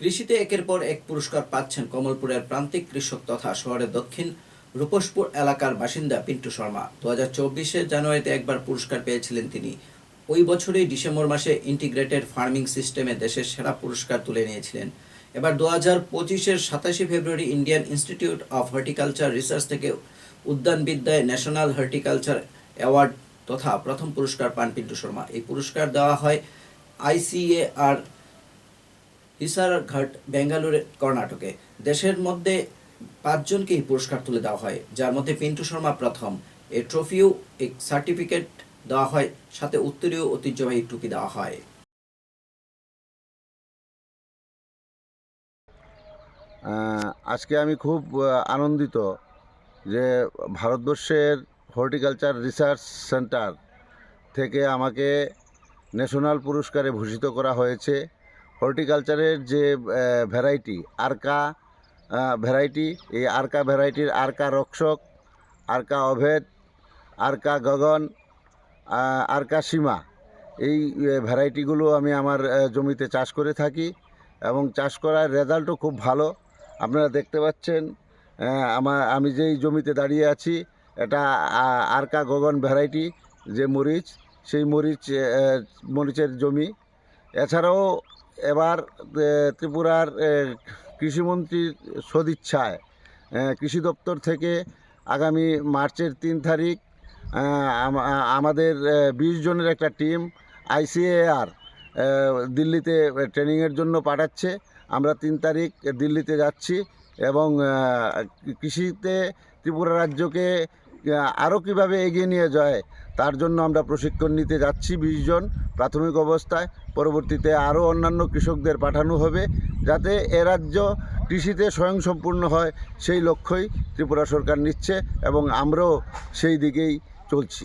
কৃষিতে একের পর এক পুরস্কার পাচ্ছেন কমলপুরের প্রান্তিক কৃষক তথা শহরের দক্ষিণ রূপসপুর এলাকার বাসিন্দা পিন্টু শর্মা। দু হাজার চব্বিশে জানুয়ারিতে একবার পুরস্কার পেয়েছিলেন তিনি। ওই বছরই ডিসেম্বর মাসে ইন্টিগ্রেটেড ফার্মিং সিস্টেমে দেশের সেরা পুরস্কার তুলে নিয়েছিলেন। এবার দু হাজার পঁচিশের সাতাশে ফেব্রুয়ারি Indian Institute of Horticulture Research থেকে উদ্যানবিদ্যায় ন্যাশনাল হর্টিকালচার অ্যাওয়ার্ড তথা প্রথম পুরস্কার পান পিন্টু শর্মা। এই পুরস্কার দেওয়া হয় আইসিএআর হিসারঘাট বেঙ্গালুরু কর্ণাটকে। দেশের মধ্যে পাঁচজনকে এই পুরস্কার তুলে দেওয়া হয়, যার মধ্যে পিন্টু শর্মা প্রথম। এই ট্রফিও এক সার্টিফিকেট দেওয়া হয়, সাথে উত্তরীয় ঐতিহ্যবাহী টুপি দেওয়া হয়। আজকে আমি খুব আনন্দিত যে ভারতবর্ষের হর্টিকালচার রিসার্চ সেন্টার থেকে আমাকে ন্যাশনাল পুরস্কারে ভূষিত করা হয়েছে। হর্টিকালচারের যে ভ্যারাইটি আরকা ভ্যারাইটি এই আরকা ভ্যারাইটির আরকা রক্ষক, আরকা অভেদ, আরকা গগন আরকা সীমা, এই ভ্যারাইটিগুলো আমি আমার জমিতে চাষ করে থাকি এবং চাষ করার রেজাল্টও খুব ভালো। আপনারা দেখতে পাচ্ছেন আমার আমি যেই জমিতে দাঁড়িয়ে আছি, এটা আরকা গগন ভ্যারাইটি যে মরিচ, সেই মরিচ মরিচের জমি। এছাড়াও এবার ত্রিপুরার কৃষিমন্ত্রীর সদিচ্ছায় কৃষি দপ্তর থেকে আগামী মার্চের তিন তারিখ আমাদের বিশ জনের একটা টিম আইসিএআর দিল্লিতে ট্রেনিংয়ের জন্য পাঠাচ্ছে। আমরা তিন তারিখ দিল্লিতে যাচ্ছি এবং কৃষিতে ত্রিপুরা রাজ্যকে আরও কীভাবে এগিয়ে নিয়ে যায়, তার জন্য আমরা প্রশিক্ষণ নিতে যাচ্ছি বিশ জন প্রাথমিক অবস্থায়। পরবর্তীতে আরও অন্যান্য কৃষকদের পাঠানো হবে যাতে এ রাজ্য কৃষিতে স্বয়ংসম্পূর্ণ হয়, সেই লক্ষ্যই ত্রিপুরা সরকার নিচ্ছে এবং আমরাও সেই দিকেই চলছি।